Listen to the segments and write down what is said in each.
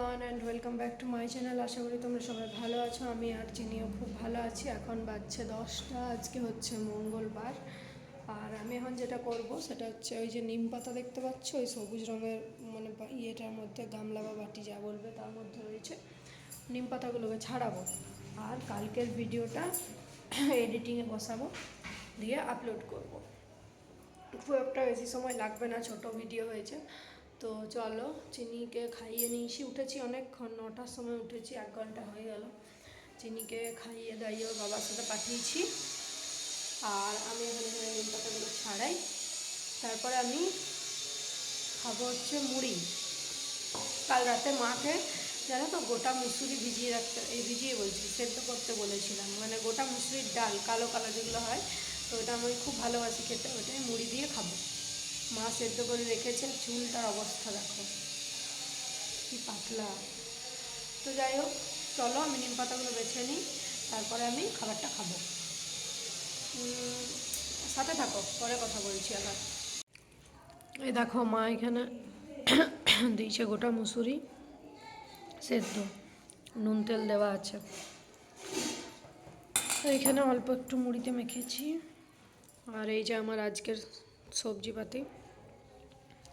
Everyone and welcome back to my channel আশা করি তোমরা সবাই ভালো আছো, আমি আর চিনিও খুব ভালো আছি। এখন বাজছে দশটা, আজকে হচ্ছে মঙ্গলবার। আর আমি এখন যেটা করব সেটা হচ্ছে ওই যে নিম পাতা দেখতে পাচ্ছ, ওই সবুজ রঙের মানে ইয়েটার মধ্যে গামলা বা বাটি যা বলবে তার মধ্যে রয়েছে। নিম পাতাগুলোকে ছাড়াবো। আর কালকের ভিডিওটা এডিটিংয়ে বসাবো, দিয়ে আপলোড করব। খুব একটা বেশি সময় লাগবে না, ছোট ভিডিও হয়েছে। তো চলো, চিনিকে খাইয়ে নিয়েছি। উঠেছি অনেকক্ষণ, নটার সময় উঠেছি, এক ঘণ্টা হয়ে গেল। চিনিকে খাইয়ে দাইয়ে বাবার সাথে পাঠিয়েছি। আর আমি এখানে নিম পাতাগুলো ছাড়াই। তারপরে আমি খাব হচ্ছে মুড়ি। কাল রাতে মাকে, জানো তো, গোটা মুসুরি ভিজিয়ে রাখতে এই ভিজিয়ে বলছি, সেদ্ধ করতে বলেছিলাম। মানে গোটা মুসুরির ডাল, কালো কালো যেগুলো হয়, তো ওটা আমি খুব ভালোবাসি খেতে, ওটাই মুড়ি দিয়ে খাব। মা সেদ্ধ করে রেখেছে চুলটার অবস্থা দেখো। কি পাতলা। তো যাই হোক, চলো আমি নিম পাতাগুলো বেছে নিই, তারপরে আমি খাবারটা খাব। সাথে থাকো, পরে কথা বলছি আবার। এই দেখো, মা এখানে দিয়েছে গোটা মুসুরি সেদ্ধ, নুন তেল দেওয়া আছে। তো এখানে অল্প একটু মুড়িতে মেখেছি। আর এই যে আমার আজকের সবজি পাতি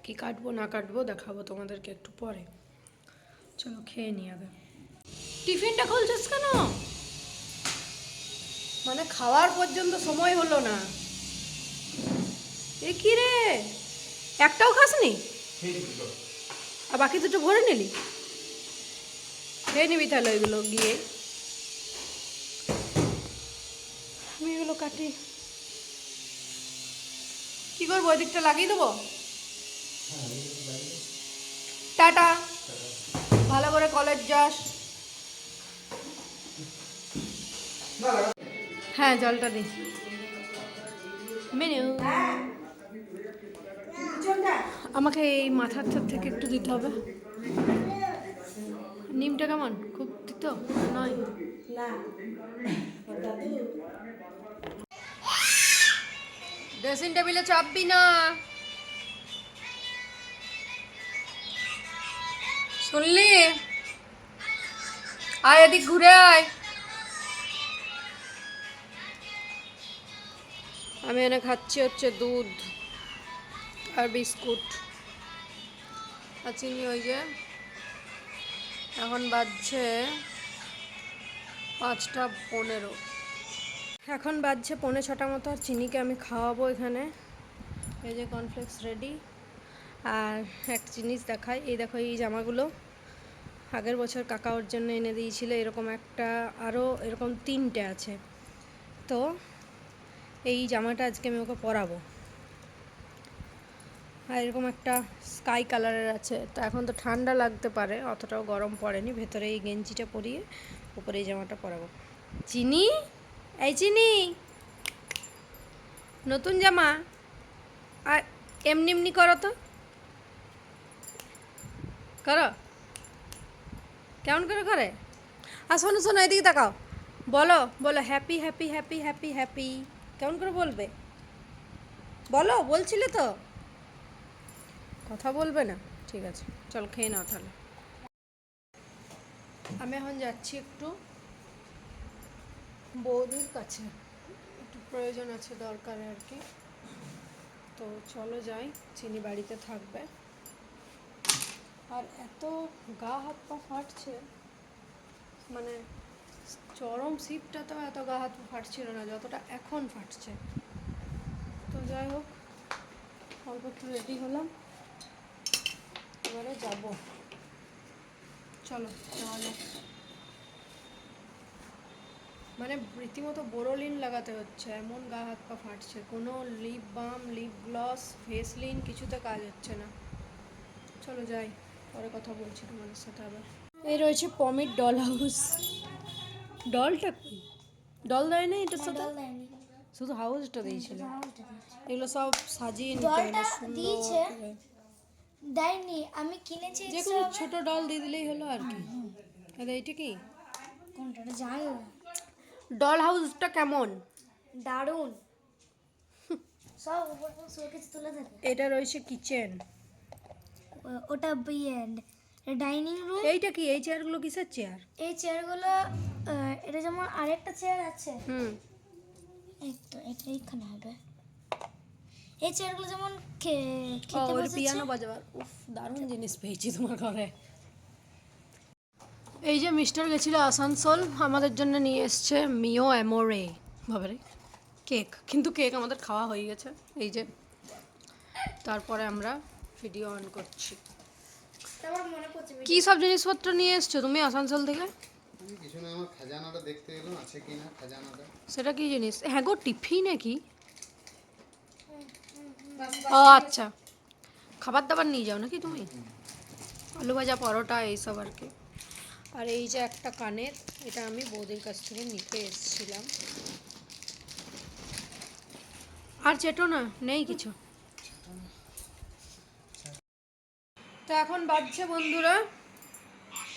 কি কাটবো না কাটবো দেখাবো তোমাদেরকে একটু পরে। চলো খেয়ে নিই আগে। টিফিনটা খুলছিস কেন? মানে খাওয়ার পর্যন্ত সময় হলো না। এ কি রে? একটাও খাসনি? আর বাকি দুটো ভরে নিলি? খেয়ে নিবি তাহলে ওইগুলো গিয়ে। আমি এগুলো কাটি। করব? ওই দিকটা লাগিয়ে দেবো। টাটা। ভালো করে কলেজ যাস। হ্যাঁ জলটা দিই মেনু। আমাকে এই মাথার থার থেকে একটু দিতে হবে। নিমটা কেমন? খুব তিত? নয়? ড্রেসিং টেবিলে চাপবি না। শুনলি? আয় এদিক ঘুরে আয়। আমি এনে খাচ্ছি হচ্ছে দুধ আর বিস্কুট আর ওই যে। এখন বাজছে পাঁচটা পনেরো। এখন বাজছে পৌনে ছটা মতো, আর চিনিকে আমি খাওয়াবো এখানে। এই যে কর্নফ্লেক্স রেডি আর একটা জিনিস দেখাই, এই দেখো এই জামাগুলো। আগের বছর কাকা ওর জন্য এনে দিয়েছিল, এরকম একটা আরও এরকম তিনটে আছে। তো এই জামাটা আজকে আমি ওকে পরাবো। আর এরকম একটা স্কাই কালারের আছে। তো এখন তো ঠান্ডা লাগতে পারে, অতটাও গরম পড়েনি। ভেতরে এই গেঞ্জিটা পরিয়ে, উপরে এই জামাটা পরাবো। চিনি? এই চিনি। নতুন জামা। আর এমনি এমনি করো তো। করো। কেমন করে করে? আর শোনো শোনো, এদিকে তাকাও। বলো বলো happy happy happy happy happy কেমন করে বলবে? বলো, বলছিলে তো। কথা বলবে না। ঠিক আছে, চল খেয়ে নাও তাহলে। আমি এখন যাচ্ছি একটু। বৌদির কাছে। একটু প্রয়োজন আছে দরকার আর কি। তো চলো যাই চিনি বাড়িতে থাকবে। আর এত গা হাত পা ফাটছে মানে চরম শীতটা তো এত গা হাত ফাটছিল না, যতটা এখন ফাটছে। তো যাই হোক, অল্প একটু রেডি হলাম। এবারে যাব। চলো যাওয়া যাক মানে রীতিমতো বোরোলিন লাগাতে হচ্ছে এমন গা হাত পা ফাটছে কোনো লিপ বাম লিপ গ্লস ফেসলিন কিছুতে কাজ হচ্ছে না। চলো যাই পরে কথা বলছি তোমাদের সাথে আবার। এই রয়েছে পমিট ডল হাউস ডলটা কি? ডল দেয় না এটার সাথে শুধু হাউসটা দিয়েছিল। এগুলো সব সাজিয়ে দিয়েছে। দেয়নি আমি কিনেছি যে কোনো ছোট ডল দিয়ে দিলেই হলো আর কি। এটা কি? কোনটা? জানি না ডল হাউসটা কেমন? দারুণ। সব শোকেস তুলে থাকে এটা রয়েছে কিচেন ওটা বিয়েন্ড ডাইনিং রুম এইটা কি? এই চেয়ারগুলো কিসের চেয়ার এই চেয়ারগুলো এটা যেমন আরেকটা চেয়ার আছে। হুম। এই তো এটা এইখানে হবে। এই চেয়ারগুলো যেমন খেতে বসেছে। পিয়ানো বাজাবার। উফ দারুণ জিনিস পেয়েছি তোমার ঘরে। এই যে মিস্টার গেছিল আসানসোল আমাদের জন্য নিয়ে এসছে মিও অ্যামোরে। বাবারে কেক। কিন্তু কেক আমাদের খাওয়া হয়ে গেছে। এই যে তারপরে আমরা ভিডিও অন করছি। মনে কি সব জিনিসপত্র নিয়ে এসছো তুমি আসানসোল থেকে? কিছু না আমার খাজানাটা দেখতে এলাম আছে কি না খাজানাটা? সেটা কি জিনিস? হ্যাঁ গো টিফিন নাকি ও আচ্ছা। খাবার দাবার নিয়ে যাও নাকি তুমি? আলু ভাজা পরোটা এইসব আর কি। আর এই যে একটা কানের, এটা আমি বৌদির কাছ থেকে নিতে এসেছিলাম। আর চেটো না, নেই কিছু। তো এখন বাজছে বন্ধুরা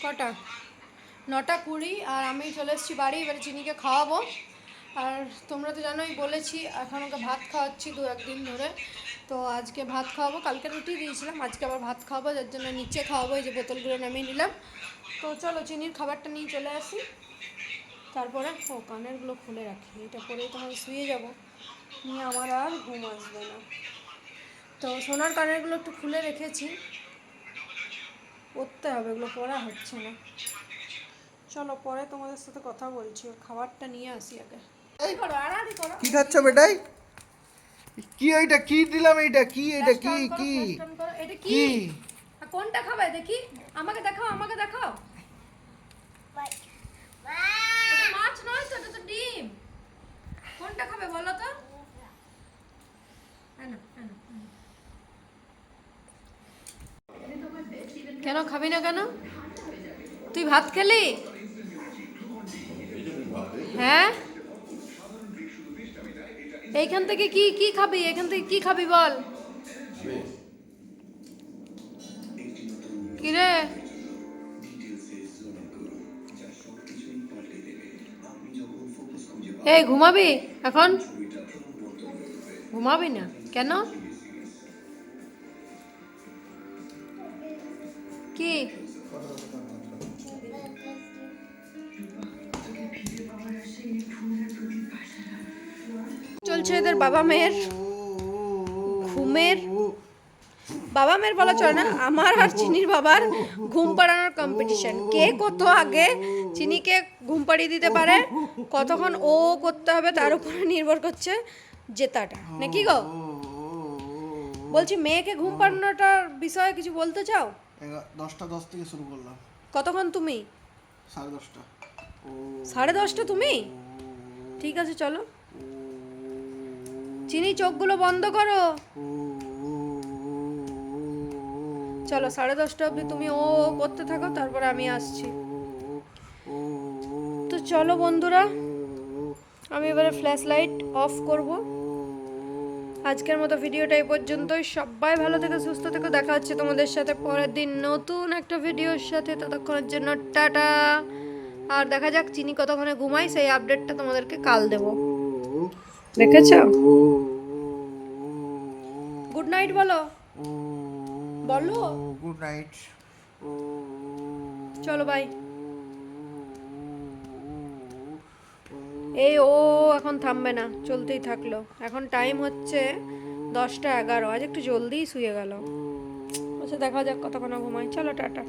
কটা? নটা কুড়ি, আর আমি চলে এসেছি বাড়ি, এবারে চিনিকে খাওয়াবো। আর তোমরা তো জানোই, বলেছি, এখন ওকে ভাত খাওয়াচ্ছি দু একদিন ধরে। তো আজকে ভাত খাওয়াবো। কালকে রুটি দিয়েছিলাম, আজকে আবার ভাত খাওয়াবো, যার জন্য নিচে খাওয়াবো, এই যে বোতলগুলো নামিয়ে নিলাম। তো চলো চিনির খাবারটা নিয়ে চলে আসি। তারপরে ও কানেরগুলো খুলে রাখি, এটা পরেই তো আমি শুয়ে যাব। নিয়ে আমার আর ঘুম আসবে না। তো সোনার কানেরগুলো একটু খুলে রেখেছি। পরতে হবে, এগুলো পরা হচ্ছে না। চলো পরে তোমাদের সাথে কথা বলছি খাবারটা নিয়ে আসি আগে। এই করো করো। কি খাচ্ছ বেটাই? কি ওইটা কি দিলাম এইটা? কি এটা কি? কি। এটা কি? কোনটা খাবে? দেখি। আমাকে দেখাও আমাকে দেখাও। মাছ নয় তো এটা তো ডিম। কোনটা খাবে বলো তো। কেন খাবি না কেন? তুই ভাত খেলি? হ্যাঁ? এইখান থেকে কি কি খাবি? এখান থেকে কি খাবি বল? কি রে? এই, ঘুমাবি এখন? ঘুমাবি না। কেন? চলছে এদের বাবা মেয়ের ঘুমের বাবা মেয়ের বলা চলে না আমার আর চিনির বাবার ঘুম পাড়ানোর কম্পিটিশন কে কত আগে চিনিকে ঘুম পাড়িয়ে দিতে পারে কতক্ষণ ও করতে হবে তার উপরে নির্ভর করছে জেতাটা। নাকি গো? বলছি মেয়েকে ঘুম পাড়ানোটার বিষয়ে কিছু বলতে চাও? দশটা দশ থেকে শুরু করলাম। কতক্ষণ তুমি? সাড়ে দশটা। সাড়ে দশটা তুমি? ঠিক আছে চলো। চিনি চোখগুলো বন্ধ করো। চলো, সাড়ে দশটা অবধি তুমি ও করতে থাকো, তারপরে আমি আসছি। তো চলো বন্ধুরা, আমি এবারে ফ্ল্যাশ লাইট অফ করব। আজকের মতো ভিডিওটা এই পর্যন্তই। সবাই ভালো থেকে, সুস্থ থেকে। দেখা হচ্ছে তোমাদের সাথে পরের দিন নতুন একটা ভিডিওর সাথে। ততক্ষণের জন্য টাটা। আর দেখা যাক চিনি কতক্ষণে ঘুমাই সেই আপডেটটা তোমাদেরকে কাল দেব। দেখেছ? নাইট বলো। বলো। গুড নাইট চলো বাই এই ও এখন থামবে না চলতেই থাকল। এখন টাইম হচ্ছে দশটা এগারো আজ একটু জলদিই শুয়ে গেল। আচ্ছা দেখা যাক কতক্ষণ ঘুমাই চলো টাটা।